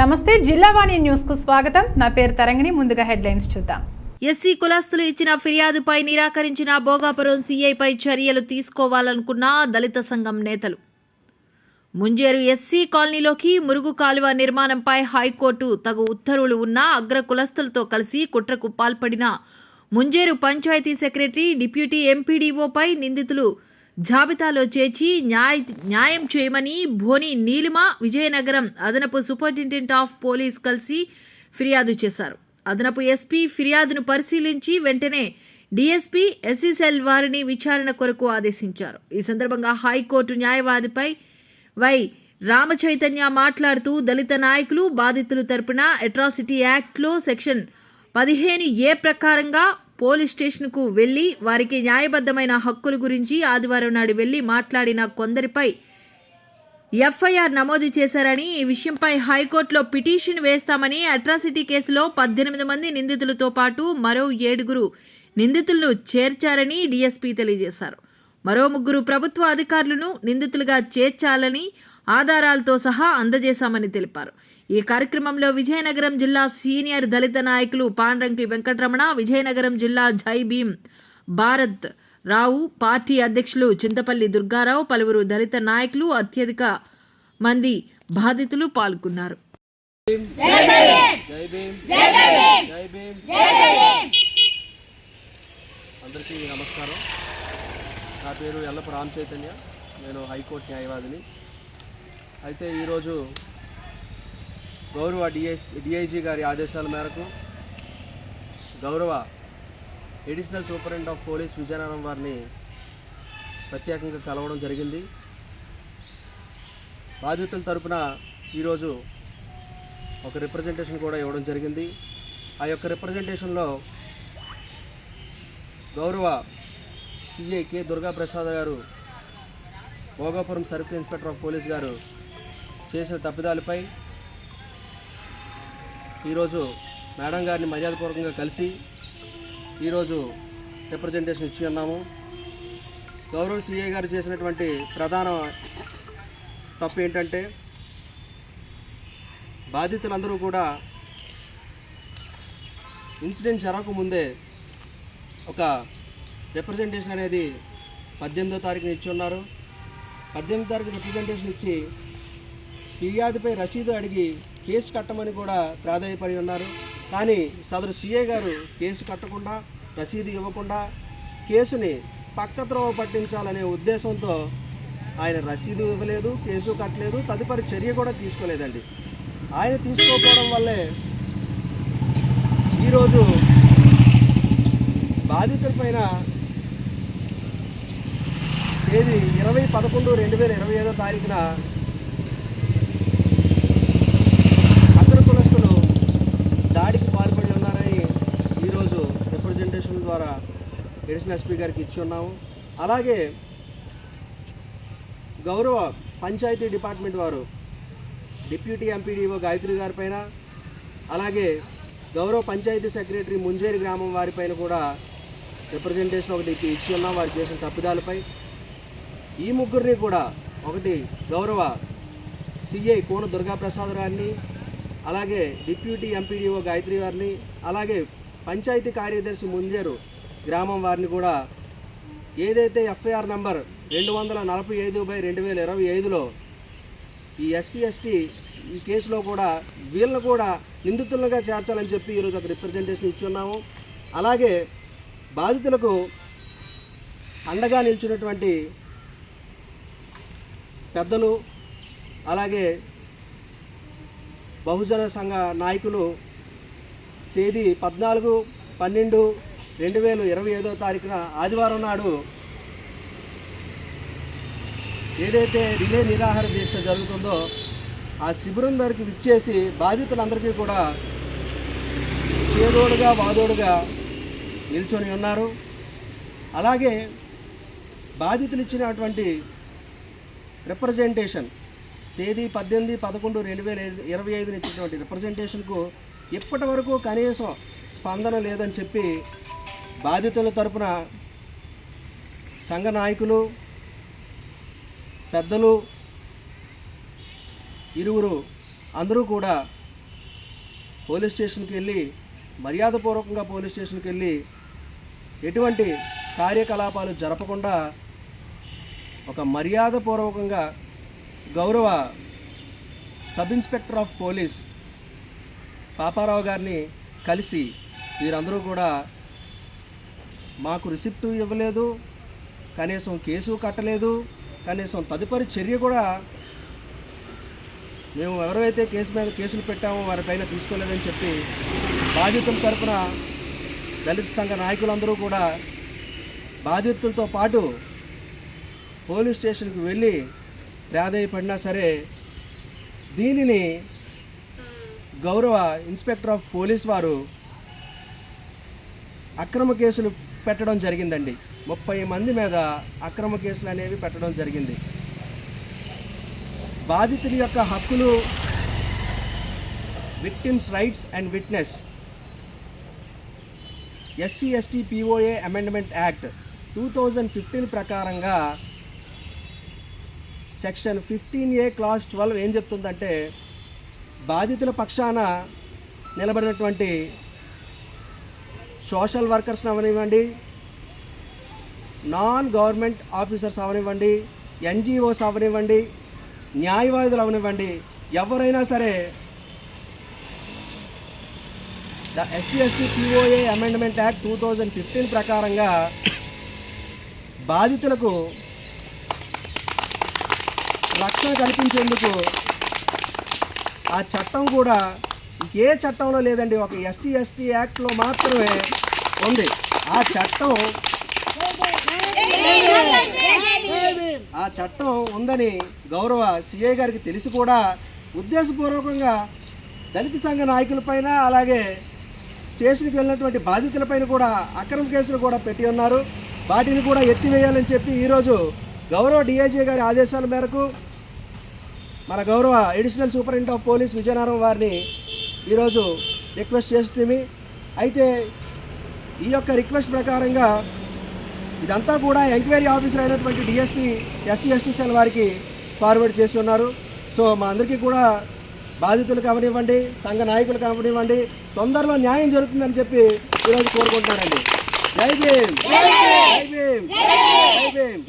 నమస్తే జిల్లావాణి న్యూస్కు స్వాగతం. నా పేరు తరంగిణి ముందుగా హెడ్లైన్స్ చూద్దాం. ఎస్సీ కులస్తులు ఇచ్చిన ఫిర్యాదుపై నిరాకరించిన భోగాపురం సీఐపై చర్యలు తీసుకోవాలనుకున్న దళిత సంఘం నేతలు. ముంజేరు ఎస్సీ కాలనీలోకి మురుగు కాలువ నిర్మాణంపై హైకోర్టు తగు ఉత్తర్వులు ఉన్న అగ్ర కులస్తులతో కలిసి కుట్రకు పాల్పడిన ముంజేరు పంచాయతీ సెక్రటరీ డిప్యూటీ ఎంపీడీఓపై నిందితులు జాబితాలో చేర్చి న్యాయ న్యాయం చేయమని భోని నీలిమ విజయనగరం అదనపు సూపరింటెండెంట్ ఆఫ్ పోలీస్ కలిసి ఫిర్యాదు చేశారు. అదనపు ఎస్పీ ఫిర్యాదును పరిశీలించి వెంటనే డీఎస్పీ ఎస్సీసెల్ వారిని విచారణ కొరకు ఆదేశించారు. ఈ సందర్భంగా హైకోర్టు న్యాయవాదిపై వై రామచైతన్య మాట్లాడుతూ దళిత నాయకులు బాధితులు తరపున అట్రాసిటీ యాక్ట్లో సెక్షన్ పదిహేను ఏ ప్రకారంగా పోలీస్ స్టేషన్కు వెళ్ళి వారికి న్యాయబద్ధమైన హక్కుల గురించి ఆదివారం నాడు వెళ్ళి మాట్లాడిన కొందరిపై ఎఫ్ఐఆర్ నమోదు చేశారని ఈ విషయంపై హైకోర్టులో పిటిషన్ వేస్తామని అట్రాసిటీ కేసులో పద్దెనిమిది మంది నిందితులతో పాటు మరో ఏడుగురు నిందితులను చేర్చారని డీఎస్పీ తెలియజేశారు. మరో ముగ్గురు ప్రభుత్వ అధికారులను నిందితులుగా చేర్చాలని ఆధారాలతో సహా అందజేశామని తెలిపారు. ఈ కార్యక్రమంలో విజయనగరం జిల్లా సీనియర్ దళిత నాయకులు పాండ్రంకి వెంకటరమణ విజయనగరం జిల్లా జై భీమ్ భారత్ రావు పార్టీ అధ్యక్షులు చింతపల్లి దుర్గారావు పలువురు దళిత నాయకులు అత్యధిక మంది బాధితులు పాల్గొన్నారు. అందరికీ నమస్కారం. నా పేరు ఎల్లపు రామ్ చైతన్య నేను హైకోర్టు న్యాయవాదిని. అయితే ఈరోజు గౌరవ డిఐ డిఐజీ గారి ఆదేశాల మేరకు గౌరవ additional superintendent of police Vizianagaram వారిని ప్రత్యేకంగా కలవడం జరిగింది. బాధితుల తరపున ఈరోజు ఒక రిప్రజెంటేషన్ కూడా ఇవ్వడం జరిగింది. ఆ యొక్క రిప్రజెంటేషన్లో గౌరవ సిఐ కె దుర్గాప్రసాద్ గారు Bhogapuram circle inspector of police గారు చేసిన తప్పిదాలపై ఈరోజు మేడం గారిని మర్యాదపూర్వకంగా కలిసి ఈరోజు రిప్రజెంటేషన్ ఇచ్చి ఉన్నాము. గౌరవ సిఐ గారు చేసినటువంటి ప్రధాన తప్పు ఏంటంటే బాధితులందరూ కూడా ఇన్సిడెంట్ జరగకముందే ఒక రిప్రజెంటేషన్ అనేది పద్దెనిమిదో తారీఖున ఇచ్చి ఉన్నారు. పద్దెనిమిదో తారీఖు రిప్రజెంటేషన్ ఇచ్చి ఫిర్యాదుపై రసీదు అడిగి కేసు కట్టమని కూడా ప్రాధాన్యపడి ఉన్నారు. కానీ సదరు సీఏ గారు కేసు కట్టకుండా రసీదు ఇవ్వకుండా కేసుని పక్కత్రోవ పట్టించాలనే ఉద్దేశంతో ఆయన రసీదు ఇవ్వలేదు కేసు కట్టలేదు తదుపరి చర్య కూడా తీసుకోలేదండి. ఆయన తీసుకోకపోవడం వల్లే ఈరోజు బాధితులపైన తేదీ ఇరవై పదకొండు రెండు వేల ఇరవై ఐదో తారీఖున అగ్ర కులస్తులు దాడికి పాల్పడి ఉన్నారని ఈరోజు రిప్రజెంటేషన్ ద్వారా ఎడిషనల్ ఎస్పీ గారికి ఇచ్చి ఉన్నాము అలాగే గౌరవ పంచాయతీ డిపార్ట్మెంట్ వారు డిప్యూటీ ఎంపీడీఓ గాయత్రి గారిపైన అలాగే గౌరవ పంచాయతీ సెక్రటరీ ముంజేరి గ్రామం వారిపైన కూడా రిప్రజెంటేషన్ ఒకటి ఇచ్చి ఉన్నాం వారు చేసిన తప్పిదాలపై ఈ ముగ్గురిని కూడా ఒకటి గౌరవ సిఐ కోన దుర్గాప్రసాద్ గారిని అలాగే డిప్యూటీ ఎంపీడీఓ గాయత్రి గారిని అలాగే పంచాయతీ కార్యదర్శి ముంజేరు గ్రామం వారిని కూడా ఏదైతే ఎఫ్ఐఆర్ నంబర్ రెండు వందల నలభై ఐదు బై రెండు వేల ఇరవై ఐదులో ఈ ఎస్సీ ఎస్టీ ఈ కేసులో కూడా వీళ్ళను కూడా నిందితులుగా చేర్చాలని చెప్పి ఈరోజు ఒక రిప్రజెంటేషన్ ఇచ్చి ఉన్నాము అలాగే బాధితులకు అండగా నిలిచినటువంటి పెద్దలు అలాగే బహుజన సంఘ నాయకులు తేదీ పద్నాలుగు పన్నెండు రెండు వేల ఇరవై ఐదో తారీఖున ఆదివారం నాడు ఏదైతే రిలే నిరాహార దీక్ష జరుగుతుందో ఆ శిబిరం దగ్గరికి విచ్చేసి బాధితులందరికీ కూడా చేదోడుగా వాదోడుగా నిల్చొని ఉన్నారు. అలాగే బాధితులు ఇచ్చినటువంటి రిప్రజెంటేషన్ తేదీ పద్దెనిమిది పదకొండు రెండు వేల ఇరవై ఐదున ఇచ్చినటువంటి రిప్రజెంటేషన్కు ఇప్పటి వరకు కనీసం స్పందన లేదని చెప్పి బాధితుల తరపున సంఘ నాయకులు పెద్దలు ఇరువురు అందరూ కూడా పోలీస్ స్టేషన్కి వెళ్ళి మర్యాదపూర్వకంగా పోలీస్ స్టేషన్కి వెళ్ళి ఎటువంటి కార్యకలాపాలు జరపకుండా ఒక మర్యాదపూర్వకంగా గౌరవ sub inspector of police Paparao గారిని కలిసి వీరందరూ కూడా మాకు రిసిప్ట్ ఇవ్వలేదు కనీసం కేసు కట్టలేదు కనీసం తదుపరి చర్య కూడా మేము ఎవరైతే కేసు మీద కేసులు పెట్టామో వారిపైన తీసుకోలేదని చెప్పి బాధితుల తరపున దళిత సంఘ నాయకులందరూ కూడా బాధితులతో పాటు పోలీస్ స్టేషన్కి వెళ్ళి ప్రాధాయపడినా సరే దీనిని గౌరవ ఇన్స్పెక్టర్ ఆఫ్ పోలీస్ వారు అక్రమ కేసులు పెట్టడం జరిగిందండి. ముప్పై మంది మీద అక్రమ కేసులు అనేవి పెట్టడం జరిగింది. బాధితుల యొక్క హక్కులు victims rights and witness SC ST POA amendment act two thousand fifteen ప్రకారంగా section fifteen A class twelve ఏం చెప్తుందంటే బాధితుల పక్షాన నిలబడినటువంటి సోషల్ వర్కర్స్ని అవనివ్వండి నాన్ గవర్నమెంట్ ఆఫీసర్స్ అవనివ్వండి ఎన్జిఓస్ అవనివ్వండి న్యాయవాదులు అవనివ్వండి ఎవరైనా సరే the SC ST POA amendment act two thousand fifteen ప్రకారంగా బాధితులకు రక్షణ కల్పించేందుకు ఆ చట్టం కూడా ఏ చట్టంలో లేదండి ఒక ఎస్సీ ఎస్టీ యాక్ట్లో మాత్రమే ఉంది. ఆ చట్టం ఆ చట్టం ఉందని గౌరవ సిఐ గారికి తెలిసి కూడా ఉద్దేశపూర్వకంగా దళిత సంఘ నాయకులపైన అలాగే స్టేషన్కి వెళ్ళినటువంటి బాధితులపైన కూడా అక్రమ కేసులు కూడా పెట్టి ఉన్నారు. వాటిని కూడా ఎత్తివేయాలని చెప్పి ఈరోజు గౌరవ డిఐజీ గారి ఆదేశాల మేరకు మన గౌరవ additional superintendent of police Vizianagaram వారిని ఈరోజు రిక్వెస్ట్ చేస్తుంది. అయితే ఈ యొక్క రిక్వెస్ట్ ప్రకారంగా ఇదంతా కూడా ఎంక్వైరీ ఆఫీసర్ అయినటువంటి డిఎస్పీ ఎస్సీ ఎస్టీ సెల్ వారికి ఫార్వర్డ్ చేసి ఉన్నారు. సో మా అందరికీ కూడా బాధితులు కావనివ్వండి సంఘ నాయకులు కావనివ్వండి తొందరలో న్యాయం జరుగుతుందని చెప్పి ఈరోజు కోరుకుంటున్నానండి. జై భీమ్! జై భీమ్! జై భీమ్!